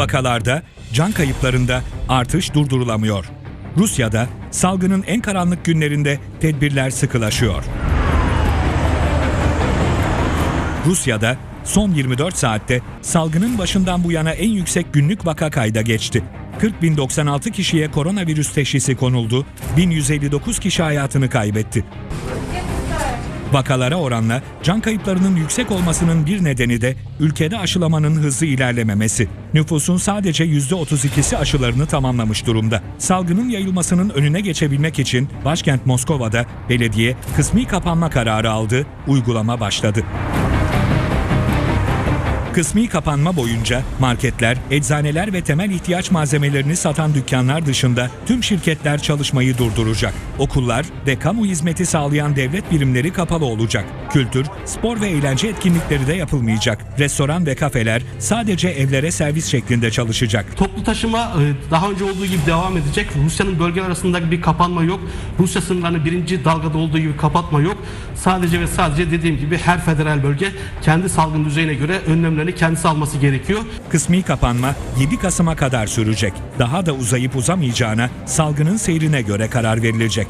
Vakalarda, can kayıplarında artış durdurulamıyor. Rusya'da salgının en karanlık günlerinde tedbirler sıkılaşıyor. Rusya'da son 24 saatte salgının başından bu yana en yüksek günlük vaka kayda geçti. 40.096 kişiye koronavirüs teşhisi konuldu, 1159 kişi hayatını kaybetti. Vakalara oranla can kayıplarının yüksek olmasının bir nedeni de ülkede aşılamanın hızlı ilerlememesi. Nüfusun sadece %32'si aşılarını tamamlamış durumda. Salgının yayılmasının önüne geçebilmek için başkent Moskova'da belediye kısmi kapanma kararı aldı, uygulama başladı. Kısmi kapanma boyunca marketler, eczaneler ve temel ihtiyaç malzemelerini satan dükkanlar dışında tüm şirketler çalışmayı durduracak. Okullar ve kamu hizmeti sağlayan devlet birimleri kapalı olacak. Kültür, spor ve eğlence etkinlikleri de yapılmayacak. Restoran ve kafeler sadece evlere servis şeklinde çalışacak. Toplu taşıma e, daha önce olduğu gibi devam edecek. Rusya'nın bölgeler arasında bir kapanma yok. Rusya sınırlarını birinci dalgada olduğu gibi kapatma yok. Sadece ve sadece dediğim gibi her federal bölge kendi salgın düzeyine göre önlemlerini kendisi alması gerekiyor. Kısmi kapanma 7 Kasım'a kadar sürecek. Daha da uzayıp uzamayacağına salgının seyrine göre karar verilecek.